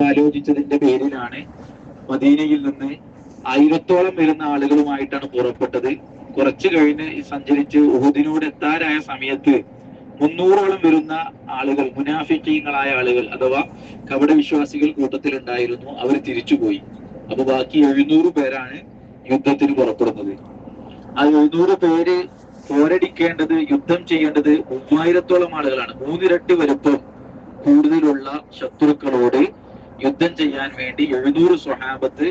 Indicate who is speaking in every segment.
Speaker 1: ആലോചിച്ചതിന്റെ പേരിലാണ് മദീനയിൽ നിന്ന് ആയിരത്തോളം വരുന്ന ആളുകളുമായിട്ടാണ് പുറപ്പെട്ടത്. കുറച്ചു കഴിഞ്ഞ് സഞ്ചരിച്ച് ഉഹുദിനോട് എത്താറായ സമയത്ത് മുന്നൂറോളം വരുന്ന ആളുകൾ മുനാഫിക്കീങ്ങളായ ആളുകൾ അഥവാ കപട വിശ്വാസികൾ കൂട്ടത്തിലുണ്ടായിരുന്നു. അവർ തിരിച്ചുപോയി. അപ്പൊ ബാക്കി എഴുന്നൂറ് പേരാണ് യുദ്ധത്തിന് പുറപ്പെടുന്നത്. ആ എഴുന്നൂറ് പേര് പോരടിക്കേണ്ടത് യുദ്ധം ചെയ്യേണ്ടത് മൂവായിരത്തോളം ആളുകളാണ്. മൂന്നിരട്ടി വലുപ്പം കൂടുതലുള്ള ശത്രുക്കളോട് യുദ്ധം ചെയ്യാൻ വേണ്ടി എഴുന്നൂറ് സ്വഹാബത്ത്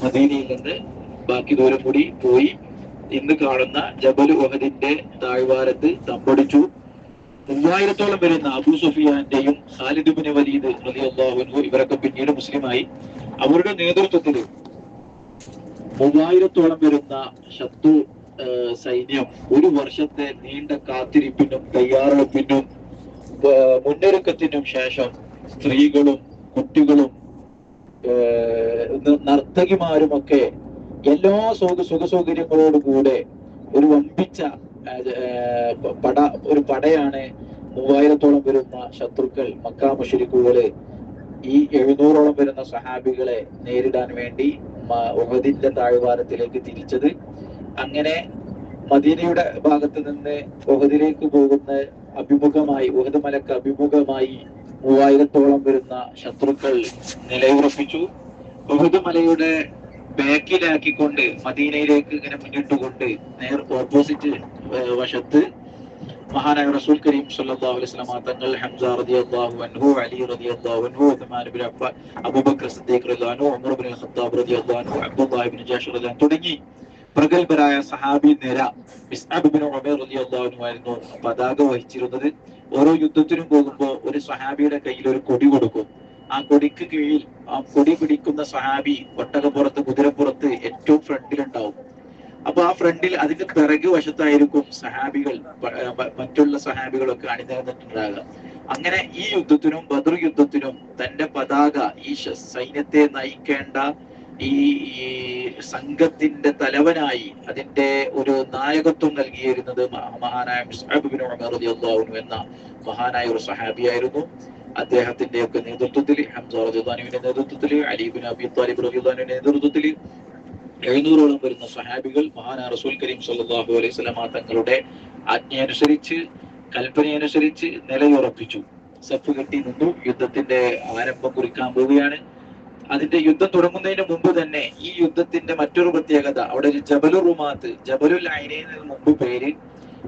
Speaker 1: മദീനയിൽ നിന്ന് ബാക്കി ദൂരം കൂടി പോയി. ഇന്ന് കാണുന്ന ജബൽ ഉഹദിന്റെ താഴ്വാരത്ത് തമ്പടിച്ചു. മൂവായിരത്തോളം വരുന്ന അബു സുഫിയാന്റെയും ഖാലിദുബിന് വലീദ് റളിയല്ലാഹു ഇവരൊക്കെ പിന്നീട് മുസ്ലിമായി. അവരുടെ നേതൃത്വത്തിൽ മൂവായിരത്തോളം വരുന്ന ശത്രു സൈന്യം ഒരു വർഷത്തെ നീണ്ട കാത്തിരിപ്പിനും തയ്യാറെടുപ്പിനും മുന്നൊരുക്കത്തിനും ശേഷം സ്ത്രീകളും കുട്ടികളും നർത്തകിമാരുമൊക്കെ എല്ലാ സുഖ സുഖ സൗകര്യങ്ങളോടുകൂടെ ഒരു വമ്പിച്ച പട ഒരു പടയാണ് മൂവായിരത്തോളം വരുന്ന ശത്രുക്കൾ മക്കാ മുഷരിക്കുകൾ ഈ എഴുന്നൂറോളം വരുന്ന സഹാബികളെ നേരിടാൻ വേണ്ടി ഉഹദിന്റെ താഴ്വാരത്തിലേക്ക് തിരിച്ചത്. അങ്ങനെ മദീനയുടെ ഭാഗത്ത് നിന്ന് ഉഹദിലേക്ക് പോകുന്ന അഭിമുഖമായി ഉഹദ് മലക്ക് അഭിമുഖമായി മൂവായിരത്തോളം വരുന്ന ശത്രുക്കൾ നിലയുറപ്പിച്ചു. ഉഹദ് മലയുടെ ബാക്കിലാക്കിക്കൊണ്ട് മദീനയിലേക്ക് ഇങ്ങനെ മുന്നിട്ടുകൊണ്ട് നേർ ഓപ്പോസിറ്റ് വശത്ത് മഹാനായ റസൂൽ കരീം സല്ലാഹു അലൈഹി വസല്ലം തങ്ങൾ ഹംസ റളിയല്ലാഹു അൻഹു അലി റളിയല്ലാഹു അൻഹു ഉസ്മാൻ അഫ്ഫാൻ അബൂബക്കർ സിദ്ദീഖ് അൻഹു ഉമർ ബിൻ ഖത്താബ് റളിയല്ലാഹു അൻഹു അബ്ദുല്ലാഹ് ഇബ്നു ജാഷ് റളിയല്ലാഹു തുടങ്ങി. പ്രഗത്ഭരായ സഹാബി നിര ആയിരുന്നു പതാക വഹിച്ചിരുന്നത്. ഓരോ യുദ്ധത്തിനും പോകുമ്പോൾ ഒരു സഹാബിയുടെ കയ്യിൽ ഒരു കൊടി കൊടുക്കും. ആ കൊടിക്ക് കീഴിൽ ആ കൊടി പിടിക്കുന്ന സഹാബി ഒട്ടകപ്പുറത്ത് കുതിരപ്പുറത്ത് ഏറ്റവും ഫ്രണ്ടിലുണ്ടാവും. അപ്പൊ ആ ഫ്രണ്ടിൽ അതിന്റെ പിറകു വശത്തായിരിക്കും സഹാബികൾ മറ്റുള്ള സഹാബികളൊക്കെ അണിനിരന്നിട്ടുണ്ടാകുക അങ്ങനെ ഈ യുദ്ധത്തിനും ബദർ യുദ്ധത്തിനും തന്റെ പതാക ഈ സൈന്യത്തെ നയിക്കേണ്ട ഈ ഈ സംഘത്തിന്റെ തലവനായി അതിന്റെ ഒരു നായകത്വം നൽകിയിരുന്നത് മഹാനായ മുസ്അബ് ബിൻ ഉമർ റളിയല്ലാഹു എന്ന മഹാനായ ഒരു സഹാബിയായിരുന്നു. അദ്ദേഹത്തിന്റെ ഒക്കെ നേതൃത്വത്തിൽ ഹംസ റജുദാനുവിന്റെ നേതൃത്വത്തിൽ അലി ബിൻ അബി താലിബ് റളിയല്ലാഹുവിന്റെ നേതൃത്വത്തിൽ എഴുന്നൂറോളം വരുന്ന സഹാബികൾ മഹാനായ റസൂൽ കരീം സല്ലാഹു അലൈഹി സ്വലാമ തങ്ങളുടെ ആജ്ഞയനുസരിച്ച് കൽപ്പനയനുസരിച്ച് നിലയുറപ്പിച്ചു. സഫ് കെട്ടി നിന്നു. യുദ്ധത്തിന്റെ ആരംഭം കുറിക്കാൻ പോവുകയാണ്. അതിന്റെ യുദ്ധം തുടങ്ങുന്നതിന് മുമ്പ് തന്നെ ഈ യുദ്ധത്തിന്റെ മറ്റൊരു പ്രത്യേകത അവിടെ ഒരു ജബലു റുമാത്ത് ജബലുൽ ഐനയിൽ മുമ്പ് പേര്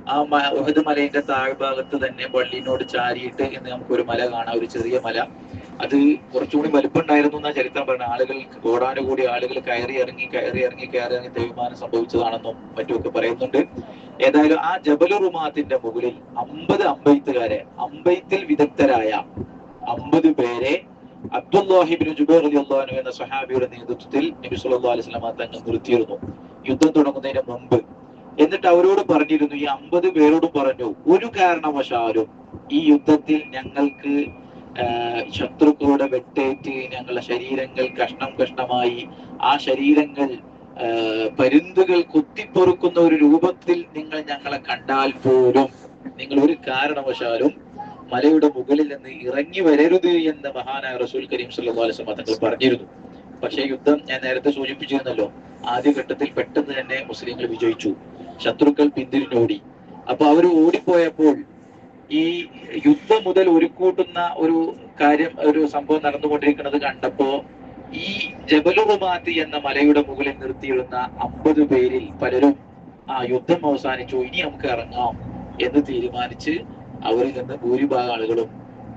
Speaker 1: ആ ഉഹദ് മലയുടെ താഴ്ഭാഗത്ത് തന്നെ പള്ളിനോട് ചാരിയിട്ട് എന്ന് നമുക്കൊരു മല കാണാം ഒരു ചെറിയ മല. അത് കുറച്ചുകൂടി വലുപ്പമുണ്ടായിരുന്നു എന്നാ ചരിത്രം പറഞ്ഞ ആളുകൾ കോടാനുകൂടി ആളുകൾ കയറി ഇറങ്ങി കയറി ഇറങ്ങി കയറി ഇറങ്ങി ദൈവമാനം സംഭവിച്ചതാണെന്നും മറ്റുമൊക്കെ പറയുന്നുണ്ട്. ഏതായാലും ആ ജബലു റുമാത്തിന്റെ മുകളിൽ അമ്പത് അമ്പെയ്ത്തുകാരെ അമ്പെയ്ത്തിൽ വിദഗ്ധരായ അമ്പത് പേരെ അബ്ദുല്ലാഹിബിൻ എന്ന നേതൃത്വത്തിൽ നബി സുല്ലാ അലൈഹി വസല്ലമ തങ്ങൾ നിർത്തിയിരുന്നു. യുദ്ധം തുടങ്ങുന്നതിന് മുമ്പ്. എന്നിട്ട് അവരോട് പറഞ്ഞിരുന്നു ഈ അമ്പത് പേരോടും പറഞ്ഞു ഒരു കാരണവശാലും ഈ യുദ്ധത്തിൽ ഞങ്ങൾക്ക് ശത്രുക്കളുടെ വെട്ടേറ്റ് ഞങ്ങളുടെ ശരീരങ്ങൾ കഷ്ണം കഷ്ണമായി ആ ശരീരങ്ങൾ പരുന്തുകൾ കുത്തിപ്പൊറുക്കുന്ന ഒരു രൂപത്തിൽ നിങ്ങൾ ഞങ്ങളെ കണ്ടാൽ പോലും നിങ്ങൾ ഒരു കാരണവശാലും മലയുടെ മുകളിൽ നിന്ന് ഇറങ്ങി വരരുത് എന്ന് മഹാനായ റസൂൽ കരീം വസല്ലം തങ്ങൾ പറഞ്ഞിരുന്നു. പക്ഷേ യുദ്ധം ഞാൻ നേരത്തെ സൂചിപ്പിച്ചിരുന്നല്ലോ ആദ്യഘട്ടത്തിൽ പെട്ടെന്ന് തന്നെ മുസ്ലിങ്ങൾ വിജയിച്ചു. ശത്രുക്കൾ പിന്തിരിഞ്ഞോടി. അപ്പൊ അവർ ഓടിപ്പോയപ്പോൾ ഈ യുദ്ധം മുതൽ ഒരുക്കൂട്ടുന്ന ഒരു കാര്യം ഒരു സംഭവം നടന്നുകൊണ്ടിരിക്കുന്നത് കണ്ടപ്പോ ഈ ജബലുറുമാത്തി എന്ന മലയുടെ മുകളിൽ നിർത്തിയിരുന്ന അമ്പത് പേരിൽ പലരും ആ യുദ്ധം അവസാനിച്ചു ഇനി നമുക്ക് ഇറങ്ങാം എന്ന് തീരുമാനിച്ച് അവരിൽ നിന്ന് ഭൂരിഭാഗം ആളുകളും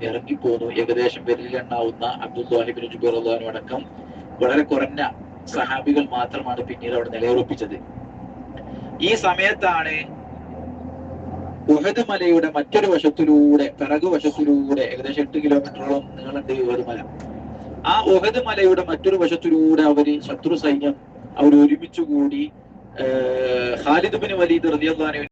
Speaker 1: ഇറങ്ങിപ്പോന്നു. ഏകദേശം വിരലിലെണ്ണാവുന്ന അബ്ദുല്ലാഹിബിൻ ജുബൈർ അള്ളഹാനും അടക്കം വളരെ കുറഞ്ഞ സഹാബികൾ മാത്രമാണ് പിന്നീട് അവിടെ നിലയുറപ്പിച്ചത്. ഈ സമയത്താണ് ഉഹദ് മലയുടെ മറ്റൊരു വശത്തിലൂടെ പിറകു വശത്തിലൂടെ ഏകദേശം എട്ട് കിലോമീറ്ററോളം നീളണ്ട് ഉഹദ് മല. ആ ഉഹദ് മലയുടെ മറ്റൊരു വശത്തിലൂടെ അവർ ശത്രു സൈന്യം അവർ ഒരുമിച്ച് കൂടി ഖാലിദ് ബിൻ വലീദ് അൻഹു